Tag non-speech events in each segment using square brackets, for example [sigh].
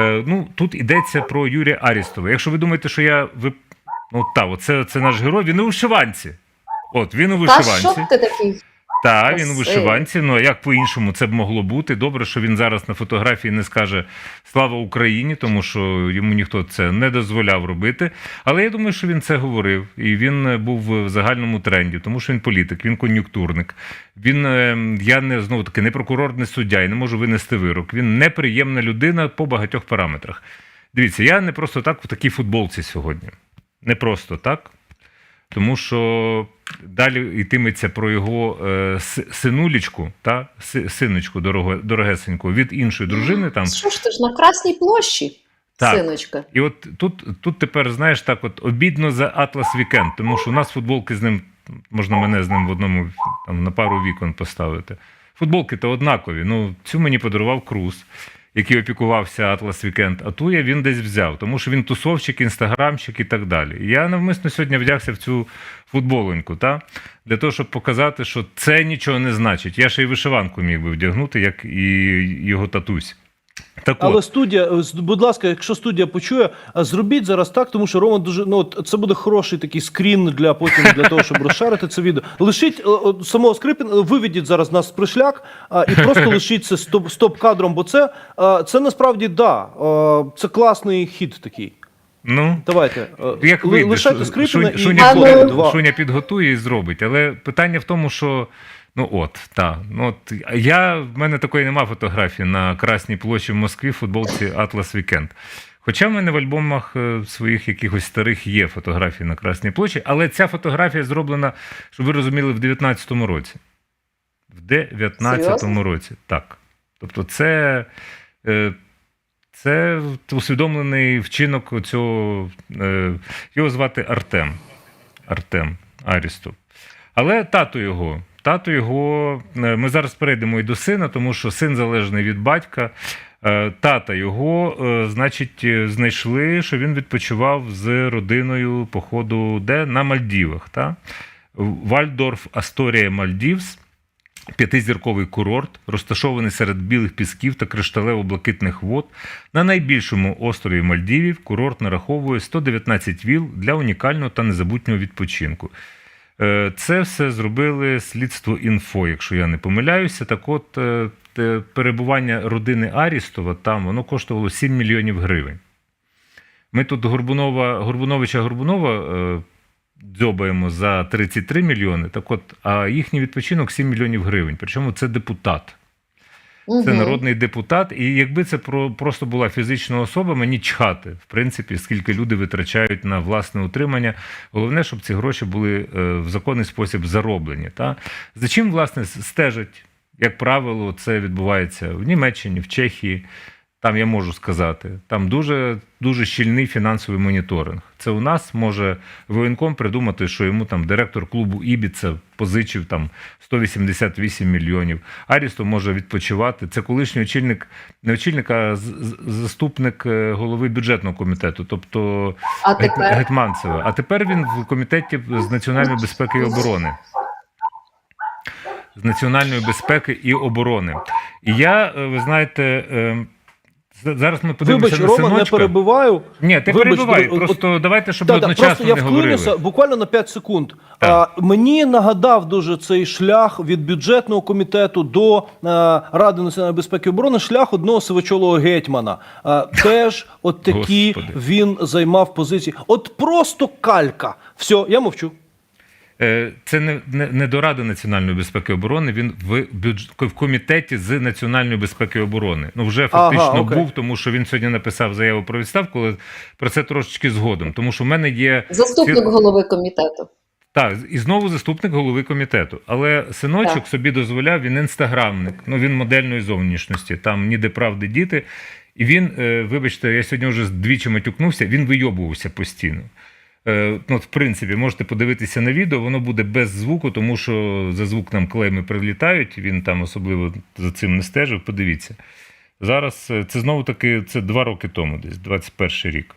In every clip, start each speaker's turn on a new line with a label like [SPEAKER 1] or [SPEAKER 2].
[SPEAKER 1] Е, ну, тут йдеться про Юрія Арістова. Якщо ви думаєте, що я ви... ну, та, оце, це наш герой, він у вишиванці. От, він у
[SPEAKER 2] Та що ти такий?
[SPEAKER 1] Так, він у вишиванці. Ну а як по-іншому це б могло бути? Добре, що він зараз на фотографії не скаже Слава Україні, тому що йому ніхто це не дозволяв робити. Але я думаю, що він це говорив, і він е, був в загальному тренді, тому що він політик, він кон'юнктурник. Він е, я не знову таки не прокурор, не суддя, і не можу винести вирок. Він неприємна людина по багатьох параметрах. Дивіться, я не просто так в такій футболці сьогодні. Не просто так. Тому що далі йтиметься про його е, синулічку, та синочку дорогесеньку від іншої дружини. Там
[SPEAKER 2] Що ж ти ж на Красній площі,
[SPEAKER 1] Так.
[SPEAKER 2] синочка?
[SPEAKER 1] і от тут, тут тепер знаєш так, от обідно за Атлас Вікенд, тому що у нас футболки з ним можна мене з ним в одному там на пару вікон поставити. Футболки то однакові. Ну цю мені подарував Круз. Який опікувався Атлас Вікенд, а ту я він десь взяв, тому що він тусовщик, інстаграмщик і так далі. Я навмисно сьогодні вдягся в цю футболеньку, та? для того, щоб показати, що це нічого не значить. Я ще й вишиванку міг би вдягнути, як і його татусь. Так
[SPEAKER 3] Але
[SPEAKER 1] от,
[SPEAKER 3] студія, е, будь ласка, якщо студія почує, а зробіть зараз так, тому що Рома дуже ну от це буде хороший такий скрін для потім для того, щоб розшарити це відео. Лишіть е, от, самого Скрипіна, виведіть зараз нас з пришляк а, і просто [laughs] лишіть це стоп, стоп кадром, бо це, а, це насправді да, а, це класний хід такий.
[SPEAKER 1] ну,
[SPEAKER 3] Давайте е,
[SPEAKER 1] Як
[SPEAKER 3] лишайте
[SPEAKER 1] Шу-
[SPEAKER 3] Скрипіна
[SPEAKER 1] Шуня,
[SPEAKER 3] і
[SPEAKER 1] Шуня. Шуня підготує і зробить. Але питання в тому, що ну от, та, ну от я в мене такої нема фотографії на Красній площі в Москві в футболці Атлас Вікенд. Хоча в мене в альбомах е, своїх якихось старих є фотографії на Красній площі, але ця фотографія зроблена, щоб ви розуміли, в 19-му році. В 19-му році, так. Тобто, це. е, це усвідомлений вчинок цього. Е, його звати Артем. Артем Арістов. Але тато його. Тато його. е, Ми зараз перейдемо і до сина, тому що син залежний від батька. Е, Тата його, е, значить, знайшли, що він відпочивав з родиною походу де? На Мальдівах. Та? Вальдорф Асторія Мальдівс. П'ятизірковий курорт, розташований серед білих пісків та кришталево-блакитних вод. На найбільшому острові Мальдівів курорт нараховує 119 віл для унікального та незабутнього відпочинку. Е, Це все зробили слідство інфо, якщо я не помиляюся. Так от е, перебування родини Арістова там воно коштувало 7 мільйонів гривень. Ми тут Горбунова, Горбуновича Горбунова е, дзьобаємо за 33 мільйони, так от, а їхній відпочинок 7 мільйонів гривень. Причому це депутат. Це народний депутат. І якби це про, просто була фізична особа, мені чхати, в принципі, скільки люди витрачають на власне утримання. Головне, щоб ці гроші були е, в законний спосіб зароблені. Та? За чим, власне, стежать, як правило, це відбувається в Німеччині, в Чехії. Там я можу сказати, там дуже дуже щільний фінансовий моніторинг. Це у нас може воєнком придумати, що йому там директор клубу Ібіца позичив там 188 мільйонів. Арісто може відпочивати. Це колишній очільник, не очільник, а заступник е, голови бюджетного комітету, тобто
[SPEAKER 2] А тепер
[SPEAKER 1] Гетманцева. А тепер він в комітеті з національної безпеки і оборони. З національної безпеки і оборони. І я, е, ви знаєте, е, з- зараз ми подивимося
[SPEAKER 3] Вибач,
[SPEAKER 1] на
[SPEAKER 3] Рома, не
[SPEAKER 1] синочка.
[SPEAKER 3] перебиваю.
[SPEAKER 1] Ні, ти
[SPEAKER 3] Вибач,
[SPEAKER 1] перебивай.
[SPEAKER 3] от-
[SPEAKER 1] Просто давайте, щоб
[SPEAKER 3] Та,
[SPEAKER 1] ми одночасно
[SPEAKER 3] просто я
[SPEAKER 1] не говорили.
[SPEAKER 3] вклинюся буквально на 5 секунд. А, мені нагадав дуже цей шлях від бюджетного комітету до е, Ради національної безпеки і оборони шлях одного сивочолого гетьмана. А, теж от такі
[SPEAKER 1] Господи.
[SPEAKER 3] він займав позиції. От просто калька. Все, я мовчу.
[SPEAKER 1] Е, Це не, не, не до Ради національної безпеки і оборони. Він в бюдж... в комітеті з національної безпеки і оборони. Ну вже
[SPEAKER 3] Ага,
[SPEAKER 1] фактично
[SPEAKER 3] окей.
[SPEAKER 1] був, тому що він сьогодні написав заяву про відставку. Але про це трошечки згодом. Тому що в мене є
[SPEAKER 2] заступник голови комітету.
[SPEAKER 1] Так, і знову заступник голови комітету. Але синочок
[SPEAKER 2] Так.
[SPEAKER 1] собі дозволяв, він інстаграмник, ну він модельної зовнішності, там ніде правди діти. І він, е, вибачте, я сьогодні вже двічі матюкнувся, він вийобувався постійно. Е, ну, в принципі, можете подивитися на відео, воно буде без звуку, тому що за звук нам клейми прилітають, він там особливо за цим не стежив. Подивіться. Зараз е, це знову таки це два роки тому, десь 21 рік.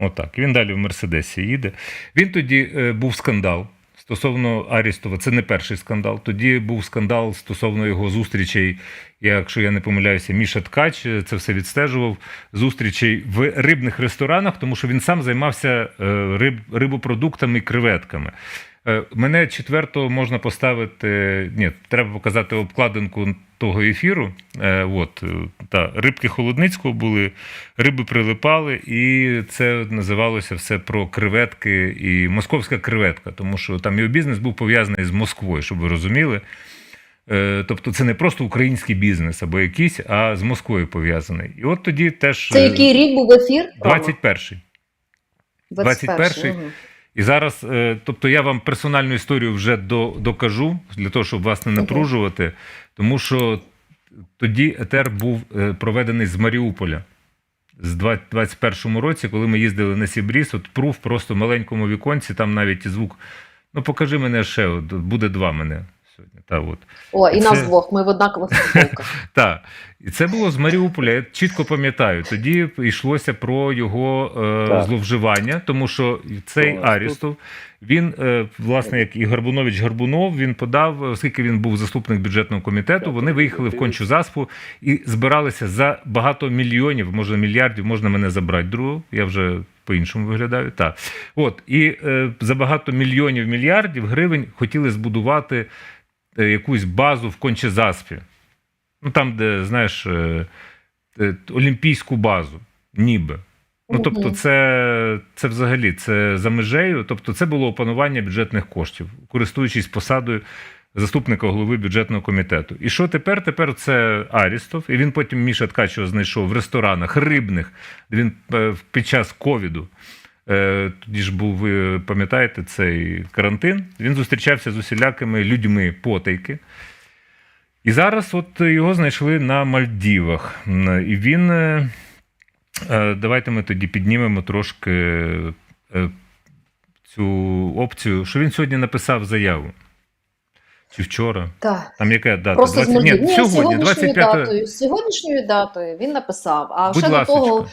[SPEAKER 1] Отак. Він далі в Мерседесі їде. Він тоді е, був скандал Стосовно Арістова, це не перший скандал. Тоді був скандал стосовно його зустрічей. Якщо я не помиляюся, Міша Ткач е, це все відстежував. Зустрічей в рибних ресторанах, тому що він сам займався е, риб, рибопродуктами і креветками. Е, Мене четвертого можна поставити. Ні, треба показати обкладинку того ефіру. Е, От е, та рибки Холодницького були, риби прилипали, і це називалося все про креветки і московська креветка, тому що там його бізнес був пов'язаний з Москвою, щоб ви розуміли. Тобто це не просто український бізнес або якийсь, а з Москвою пов'язаний. І от тоді теж
[SPEAKER 2] Це який рік був ефір? Рома?
[SPEAKER 1] 21-й.
[SPEAKER 2] 21-й.
[SPEAKER 1] 21-й. І зараз, е, тобто я вам персональну історію вже до, докажу, для того, щоб вас не напружувати, тому що тоді етер був е, проведений з Маріуполя. З 21-му році, коли ми їздили на Сібріс, от прув просто в маленькому віконці, там навіть звук. Ну, покажи мене ще, буде два мене сьогодні. Та, от.
[SPEAKER 2] О, і
[SPEAKER 1] Це-
[SPEAKER 2] нас двох, ми в однакових футболках. [laughs]
[SPEAKER 1] Так, і це було з Маріуполя. Я чітко пам'ятаю. Тоді йшлося про його е, зловживання, тому що цей Арістов, він, е, власне, як і Гарбунович Гарбунов, він подав, оскільки він був заступник бюджетного комітету, вони виїхали в кончу заспу і збиралися за багато мільйонів, може мільярдів, можна мене забрати другого. Я вже. По-іншому виглядаю. Так. От, і е, за багато мільйонів мільярдів гривень хотіли збудувати якусь базу в Кончезаспі. Ну там, де, знаєш, е, е, олімпійську базу, ніби. Ну, тобто, це, це взагалі це за межею. Тобто, це було опанування бюджетних коштів, користуючись посадою заступника голови бюджетного комітету. І що тепер? Тепер це Арістов, і він потім Міша Ткачева знайшов в ресторанах рибних, де він е, під час ковіду. Е, Тоді ж був, ви пам'ятаєте, цей карантин. Він зустрічався з усілякими людьми потайки. І зараз от його знайшли на Мальдівах. І він. е, е, Давайте ми тоді піднімемо трошки цю опцію, що він сьогодні написав заяву. Чи вчора?
[SPEAKER 2] Так.
[SPEAKER 1] Там яка дата?
[SPEAKER 2] Просто з
[SPEAKER 1] 20
[SPEAKER 2] Мальдів. Ні,
[SPEAKER 1] сьогодні,
[SPEAKER 2] сьогоднішньою
[SPEAKER 1] 25
[SPEAKER 2] датою. Сьогоднішньою датою він написав. А
[SPEAKER 1] Будь
[SPEAKER 2] ще до того,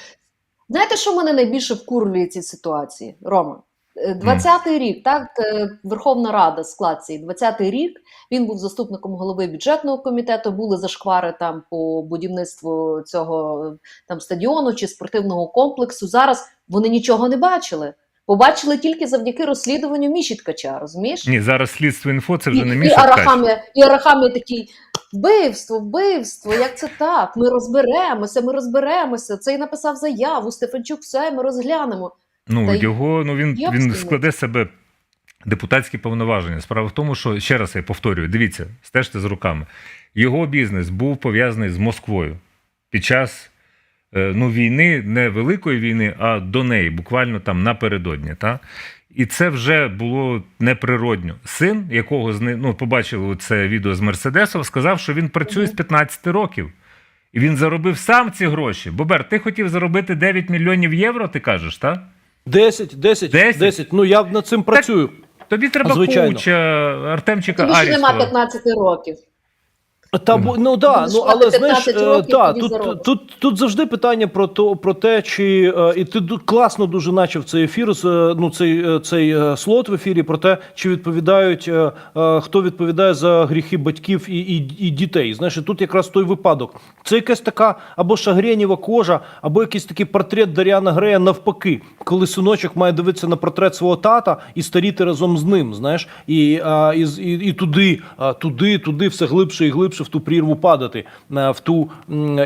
[SPEAKER 2] знаєте, що мене найбільше вкурлює цій ситуації, Рома? Е, 20-й рік, так, е, Верховна Рада склад цей 20-й рік. Він був заступником голови бюджетного комітету. Були зашквари там по будівництву цього е, там стадіону чи спортивного комплексу. Зараз вони нічого не бачили. Побачили тільки завдяки розслідуванню Міші Ткача, розумієш?
[SPEAKER 1] Ні, зараз слідство інфо, це
[SPEAKER 2] І,
[SPEAKER 1] вже не
[SPEAKER 2] і,
[SPEAKER 1] Міша Ткач.
[SPEAKER 2] Арахамія, і Арахамія такий. Вбивство, вбивство, як це так? Ми розберемося, ми розберемося. Цей написав заяву, Стефанчук, все, ми розглянемо.
[SPEAKER 1] Ну,
[SPEAKER 2] Та
[SPEAKER 1] його, ну він, він складе себе депутатські повноваження. Справа в тому, що ще раз я повторюю: дивіться, стежте з руками. Його бізнес був пов'язаний з Москвою під час е, ну, війни, не великої війни, а до неї, буквально там напередодні. Та? І це вже було неприродньо. Син, якого з ну, побачили це відео з Мерседесом, сказав, що він працює з 15 років. І він заробив сам ці гроші. Бобер, ти хотів заробити 9 мільйонів євро, ти кажеш, так?
[SPEAKER 3] 10, 10,
[SPEAKER 1] 10?
[SPEAKER 3] 10. Ну я над цим працюю.
[SPEAKER 1] Тобі треба
[SPEAKER 3] Звичайно.
[SPEAKER 1] коуча Артемчика
[SPEAKER 2] Тому що нема 15 років.
[SPEAKER 3] Та ну да, ну але знаєш,
[SPEAKER 2] 15
[SPEAKER 3] е, та, тут, тут, тут завжди питання про то про те, чи е, і ти класно дуже начав цей ефір е, ну цей, цей слот в ефірі про те, чи відповідають хто відповідає за гріхи батьків і, і, і дітей. Знаєш, і тут якраз той випадок. Це якась така або шагрєніва кожа, або якийсь такий портрет Даріана Грея навпаки, коли синочок має дивитися на портрет свого тата і старіти разом з ним. Знаєш, і, і, і, і туди, туди, туди, все глибше і глибше в ту прірву падати, е, в ту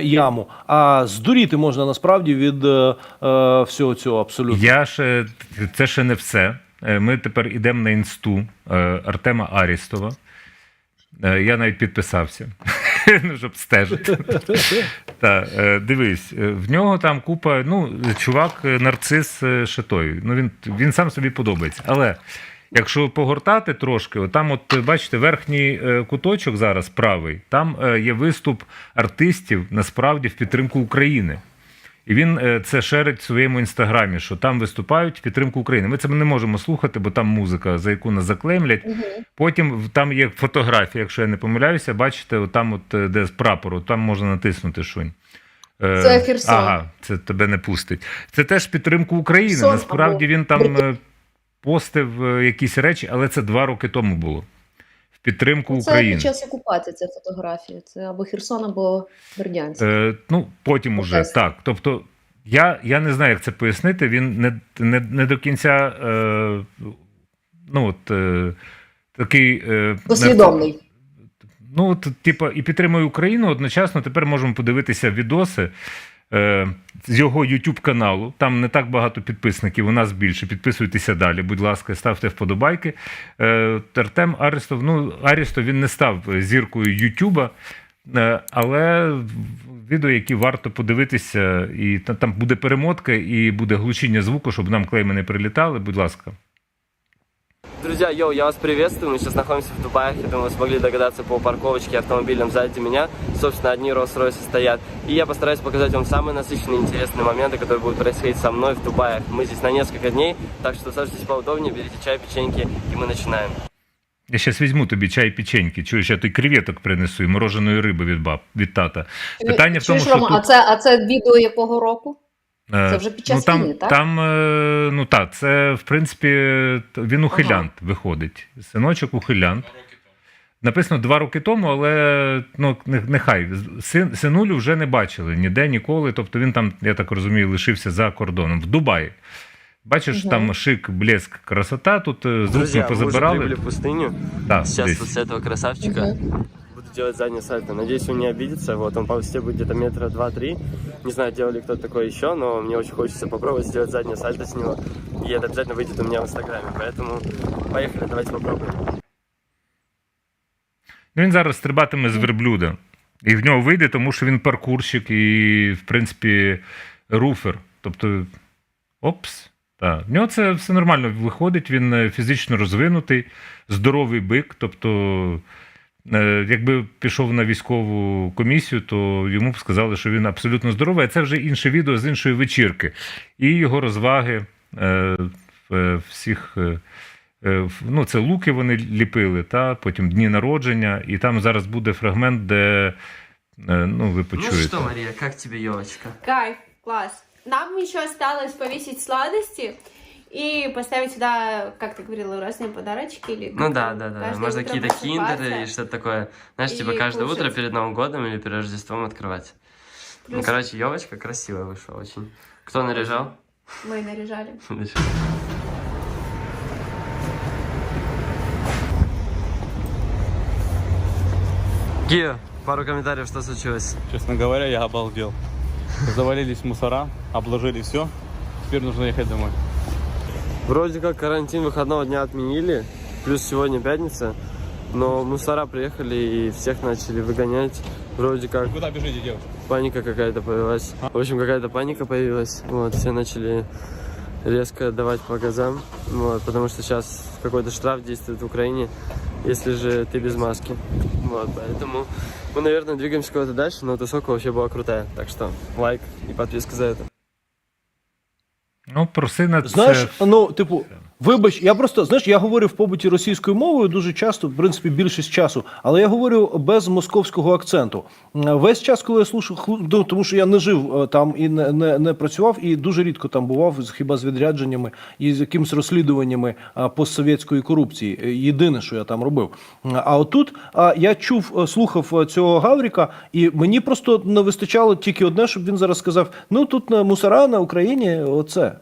[SPEAKER 3] яму. А здуріти можна насправді від е, е, всього цього абсолютно.
[SPEAKER 1] Я ще це ще не все. Ми тепер йдемо на інсту Артема Арістова. Я навіть підписався, [laughs] щоб стежити. [laughs] Та, дивись, в нього там купа, ну, чувак, нарцис ще той. Ну, він, він сам собі подобається. Але якщо погортати трошки, от там, от е, бачите, верхній е, куточок зараз правий, там е, є виступ артистів насправді в підтримку України. І він це шерить в своєму інстаграмі, що там виступають в підтримку України. Ми це не можемо слухати, бо там музика, за яку нас заклемлять. Потім там є фотографія, якщо я не помиляюся, бачите, там, от, де з прапору, там можна натиснути шунь. Е,
[SPEAKER 2] Це Херсон.
[SPEAKER 1] Ага, це тебе не пустить. Це теж підтримку України.
[SPEAKER 2] Сон
[SPEAKER 1] Насправді
[SPEAKER 2] або
[SPEAKER 1] він там постив е, якісь речі, але це два роки тому було. В підтримку
[SPEAKER 2] Це
[SPEAKER 1] України.
[SPEAKER 2] під час окупації ця фотографія. Це або Херсон, або Бердянськ.
[SPEAKER 1] Е, ну, потім уже
[SPEAKER 2] Протести.
[SPEAKER 1] так. Тобто, я, я не знаю, як це пояснити. Він не, не, не до кінця. Е, ну, от, е, такий. Е,
[SPEAKER 2] Послідовний.
[SPEAKER 1] Ну, от, типа, і підтримує Україну. Одночасно тепер можемо подивитися відоси з його YouTube каналу. Там не так багато підписників, у нас більше. Підписуйтеся далі, будь ласка, ставте вподобайки. Е, Артем Арістов, ну, Арістов він не став зіркою Ютуба. Е, Але відео, які варто подивитися, і там буде перемотка, і буде глушіння звуку, щоб нам клейми не прилітали. Будь ласка.
[SPEAKER 4] Друзья, йоу, я вас приветствую. Мы сейчас находимся в Дубае. Я думаю, вы смогли догадаться по парковочке автомобилям сзади меня. Собственно, одни Rolls-Royce стоят. И я постараюсь показать вам самые насыщенные и интересные моменты, которые будут происходить со мной в Дубае. Мы здесь на несколько дней, так что сажитесь поудобнее, берите чай, печеньки, и мы начинаем.
[SPEAKER 1] Я зараз візьму тобі чай печеньки. Чуєш, я тобі креветок принесу і мороженої риби від баб, від тата. Питання в тому,
[SPEAKER 2] Чуєш,
[SPEAKER 1] що
[SPEAKER 2] Рома,
[SPEAKER 1] тут-
[SPEAKER 2] а це, а це відео якого року?
[SPEAKER 1] Е,
[SPEAKER 2] Це вже під час
[SPEAKER 1] ну, там,
[SPEAKER 2] війни, так?
[SPEAKER 1] Там, е, ну так, це в принципі т- він ухилянт виходить. Синочок ухилянт. Написано два роки тому, але ну, не- нехай. Син, синулю вже не бачили ніде, ніколи. Тобто він там, я так розумію, лишився за кордоном в Дубаї. Бачиш,
[SPEAKER 2] Мгм.
[SPEAKER 1] там шик, блеск, красота. Тут е, звук
[SPEAKER 4] Друзья,
[SPEAKER 1] ми
[SPEAKER 4] мы уже
[SPEAKER 1] позабирали.
[SPEAKER 4] прибыли в пустыню.
[SPEAKER 1] Так,
[SPEAKER 4] Сейчас
[SPEAKER 1] десь.
[SPEAKER 4] вот с этого красавчика буду делать заднее сальто. Надеюсь, он не обидится. Вот он по высоте будет где-то метра два-три. Не знаю, делал ли кто-то такое еще, но мне очень хочется попробовать сделать заднее сальто с него. И это обязательно выйдет у меня в инстаграме. Поэтому поехали, давайте попробуем.
[SPEAKER 1] Ну, він зараз стрибатиме з верблюда. І в нього вийде, тому що він паркурщик і, в принципі, руфер. Тобто, опс. Так. В нього це все нормально виходить, він е, фізично розвинутий, здоровий бик. Тобто, е, якби пішов на військову комісію, то йому б сказали, що він абсолютно здоровий. А це вже інше відео з іншої вечірки. І його розваги е, всіх. е, Е, в- Ну, це луки вони ліпили, та потім дні народження, і там зараз буде фрагмент, де е, ну, ви почуєте.
[SPEAKER 4] Ну что, Мария, как тебе елочка?
[SPEAKER 5] Кайф, класс. Нам еще осталось повесить сладости и поставить сюда, как ты говорила, разные подарочки или
[SPEAKER 4] Ну да, да, да. Можно
[SPEAKER 5] утро
[SPEAKER 4] какие-то киндеры и что-то такое. Знаешь,
[SPEAKER 5] И
[SPEAKER 4] типа каждое утро
[SPEAKER 5] кушать.
[SPEAKER 4] перед Новым годом или перед Рождеством открывать. Ну,
[SPEAKER 5] Плюс
[SPEAKER 4] короче, елочка красивая вышла очень. Кто наряжал?
[SPEAKER 5] мы наряжали. [laughs]
[SPEAKER 4] Кио, пару комментариев, что случилось?
[SPEAKER 6] Честно говоря, я обалдел. Завалились мусора, обложили все. Теперь нужно ехать домой.
[SPEAKER 4] Вроде как карантин выходного дня отменили, плюс сегодня пятница, но мусора приехали и всех начали выгонять. Вроде как
[SPEAKER 6] Куда бежите, девушка?
[SPEAKER 4] паника какая-то появилась. В общем, какая-то паника появилась. Вот, все начали резко давать по газам, вот, потому что сейчас какой-то штраф действует в Украине, если же ты без маски. Вот, поэтому мы, наверное, двигаемся куда-то дальше, но тусовка вообще была крутая. Так что лайк и подписка за это.
[SPEAKER 1] Ну, про сина це...
[SPEAKER 3] Знаєш, ну, типу, вибач, я просто знаєш, я говорю в побуті російською мовою дуже часто, в принципі, більшість часу, але я говорю без московського акценту. Весь час, коли я слушаю, хлу- ну, тому що я не жив е, там і не, не, не працював, і дуже рідко там бував, з- хіба з відрядженнями і з якимись розслідуваннями постсовєтської корупції. Е, Єдине, що я там робив. А отут я чув, е, слухав цього Гавріка, і мені просто не вистачало тільки одне, щоб він зараз сказав: ну тут на мусора на Україні, оце.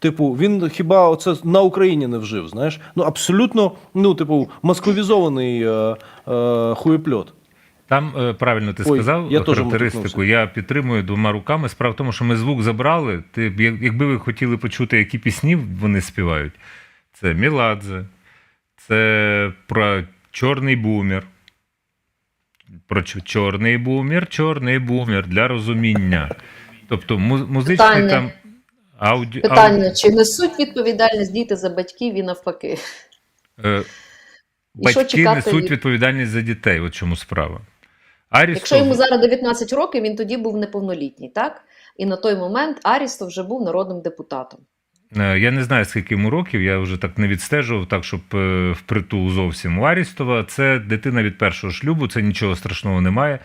[SPEAKER 3] Типу, він хіба оце на Україні не вжив, знаєш? Ну абсолютно, ну, типу, москвізований е, е, хуєпльот.
[SPEAKER 1] Там е, правильно ти
[SPEAKER 3] Ой,
[SPEAKER 1] сказав
[SPEAKER 3] я
[SPEAKER 1] характеристику. Я підтримую двома руками. Справа в тому, що ми звук забрали. Ти, якби ви хотіли почути, які пісні вони співають, це Міладзе, це про чорний бумер. Про чорний бумер, чорний бумер для розуміння. Тобто музичний
[SPEAKER 2] Питання.
[SPEAKER 1] там ауді...
[SPEAKER 2] Питання: чи несуть відповідальність діти за батьків і навпаки?
[SPEAKER 1] Е,
[SPEAKER 2] І
[SPEAKER 1] Батьки
[SPEAKER 2] чекати
[SPEAKER 1] несуть
[SPEAKER 2] від-
[SPEAKER 1] відповідальність за дітей. От чому справа. Арістов,
[SPEAKER 2] Якщо йому зараз 19 років, він тоді був неповнолітній, так? І на той момент Арістов вже був народним депутатом.
[SPEAKER 1] е, я не знаю, скільки йому років, я вже так не відстежував, так щоб е, впритул зовсім у Арістова. Це дитина від першого шлюбу, це нічого страшного немає.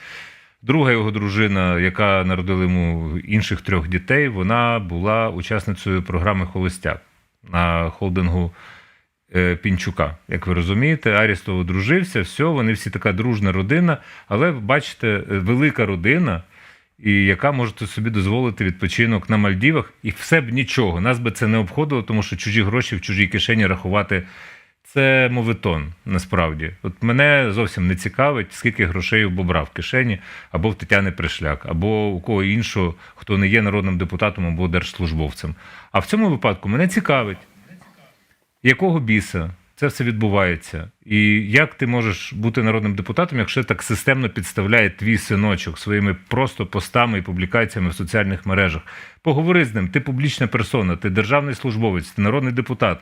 [SPEAKER 1] Друга його дружина, яка народила йому інших трьох дітей, вона була учасницею програми Холостяк на холдингу е, Пінчука. Як ви розумієте, Арістов одружився, все, вони всі така дружна родина, але бачите, е, велика родина, і яка можете собі дозволити відпочинок на Мальдівах, і все б нічого. Нас би це не обходило, тому що чужі гроші в чужій кишені рахувати. Це моветон, насправді. От мене зовсім не цікавить, скільки грошей у Бобра в кишені, або в Тетяни Пришляк, або у кого іншого, хто не є народним депутатом або держслужбовцем. А в цьому випадку мене цікавить, якого біса це все відбувається, і як ти можеш бути народним депутатом, якщо так системно підставляє твій синочок своїми просто постами і публікаціями в соціальних мережах. Поговори з ним, ти публічна персона, ти державний службовець, ти народний депутат.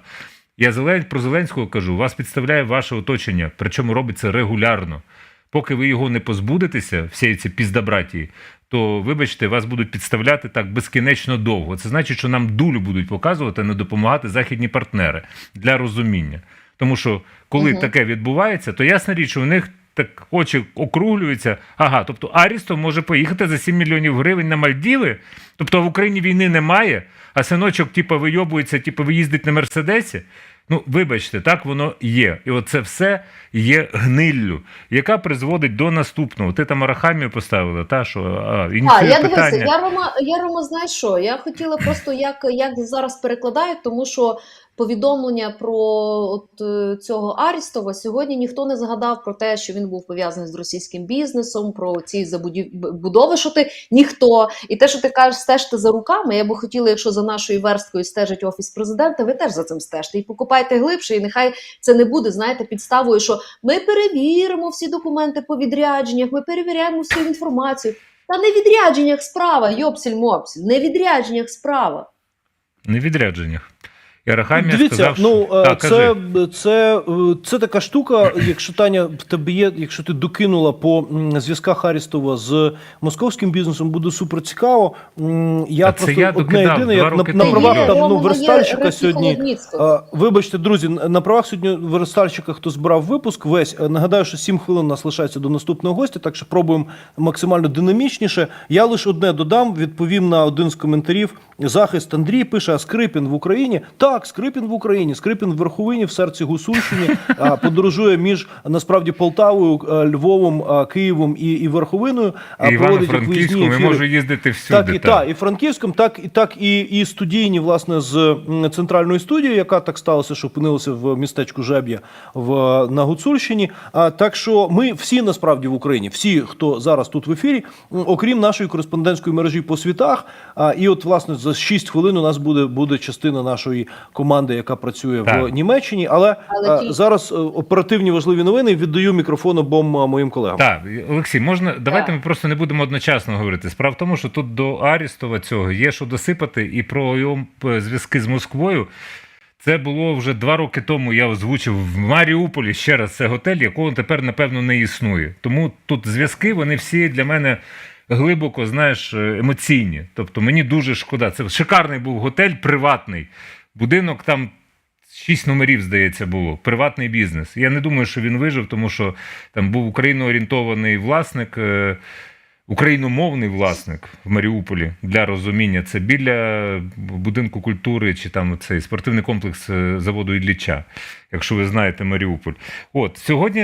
[SPEAKER 1] Я про Зеленського кажу, вас підставляє ваше оточення, причому робить це регулярно. Поки ви його не позбудетеся, всієї ці піздабратії, то вибачте, вас будуть підставляти так безкінечно довго. Це значить, що нам дулю будуть показувати, а не допомагати західні партнери для розуміння. Тому що коли
[SPEAKER 2] угу.
[SPEAKER 1] таке відбувається, то ясна річ, у них так очі округлюються. Ага, тобто Арістов може поїхати за 7 мільйонів гривень на Мальдіви. Тобто в Україні війни немає, а синочок, типу, вийобується, типу, виїздить на Мерседесі. Ну, вибачте, так воно є. І оце все є гниллю, яка призводить до наступного. Ти там арахамію поставила, та що а,
[SPEAKER 2] А, я дивися,
[SPEAKER 1] питання.
[SPEAKER 2] я Рома, я Рома, знаєш що? Я хотіла просто як, як зараз перекладають, тому що повідомлення про от е, цього Арістова сьогодні ніхто не згадав про те, що він був пов'язаний з російським бізнесом, про ці забудови, що ти ніхто. І те, що ти кажеш, стежте за руками. Я би хотіла, якщо за нашою версткою стежить офіс президента, ви теж за цим стежте і покупайте глибше, і нехай це не буде, знаєте, підставою, що ми перевіримо всі документи по відрядженнях, ми перевіряємо всю інформацію. Та не відрядженнях справа, йопсіль-мопсіль, не в відрядженнях справа.
[SPEAKER 1] Не відрядженнях. Арахамія
[SPEAKER 3] Дивіться,
[SPEAKER 1] сказав, що...
[SPEAKER 3] ну е,
[SPEAKER 1] Так,
[SPEAKER 3] це, це, е, це така штука. Якщо Таня в тебе є, якщо ти докинула по зв'язках Арістова з московським бізнесом, буде супер цікаво. Я
[SPEAKER 1] А
[SPEAKER 3] просто
[SPEAKER 1] це я
[SPEAKER 3] одне єдине, як на, на правах там ну верстальщика сьогодні. А, Вибачте, друзі, на правах сьогодні верстальщика, хто збирав випуск, весь е, нагадаю, що 7 хвилин у нас лишається до наступного гостя, так що пробуємо максимально динамічніше. Я лише одне додам, відповім на один з коментарів. Захист Андрій пише: а Скрипін в Україні. Так, Скрипін в Україні. Скрипін в Верховині, в серці Гусульщини, подорожує між насправді Полтавою, е, Львовом, Києвом і, і Верховиною. а,
[SPEAKER 1] І
[SPEAKER 3] проводить
[SPEAKER 1] ми
[SPEAKER 3] ефіри.
[SPEAKER 1] можемо їздити всюди.
[SPEAKER 3] Так, і
[SPEAKER 1] та.
[SPEAKER 3] та, і Франківськом, так і так і, і студійні, власне, з центральної студії, яка так сталося, що опинилася в містечку Жеб'я в на Гуцульщині. А так що ми всі насправді в Україні, всі, хто зараз тут в ефірі, окрім нашої кореспондентської мережі по світах. А і от власне за 6 хвилин у нас буде буде частина нашої команди, яка працює
[SPEAKER 1] Так.
[SPEAKER 3] в Німеччині. Але,
[SPEAKER 2] Але
[SPEAKER 3] а,
[SPEAKER 2] ті-
[SPEAKER 3] зараз е, оперативні важливі новини. Віддаю мікрофон обом моїм колегам.
[SPEAKER 1] Так, Олексій, можна давайте
[SPEAKER 2] Так.
[SPEAKER 1] ми просто не будемо одночасно говорити. Справа в тому, що тут до Арістова цього є що досипати, і про його е, зв'язки з Москвою. Це було вже два роки тому. Я озвучив в Маріуполі ще раз це готель, якого тепер напевно не існує. Тому тут зв'язки вони всі для мене глибоко, знаєш, е, емоційні. Тобто мені дуже шкода. Це шикарний був готель, приватний будинок там. Шість номерів, здається, було. Приватний бізнес. Я не думаю, що він вижив, тому що там був україноорієнтований власник, е, україномовний власник в Маріуполі для розуміння. Це біля будинку культури чи там цей спортивний комплекс е, заводу Ідліча, якщо ви знаєте Маріуполь. От сьогодні.